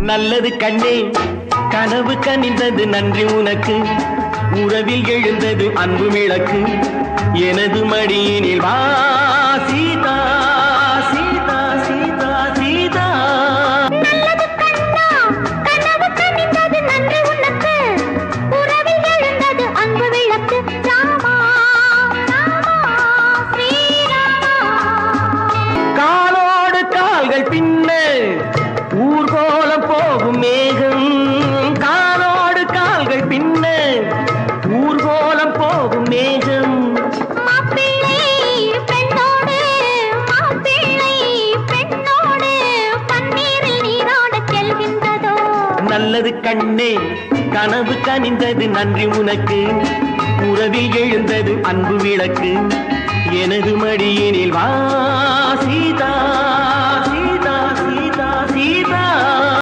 நல்லது கண்ணே. கனவு கனிந்தது நன்றி உனக்கு. உறவில் எழுந்தது அன்பு விளக்கு. எனது மடியினில் வா சீதா சீதா சீதா சீதா. காலோடு கால்கள் பின்ன ஊர்கோலம் போகும் மேகம் காலோடு கால்கள் பின்ன ஊர்கோலம் போகும் மேகம். நல்லது கண்ணே கனவு கனிந்தது நன்றி உனக்கு. உறவில் எழுந்தது அன்பு விளக்கு. எனது மடியினில் வா சீதா.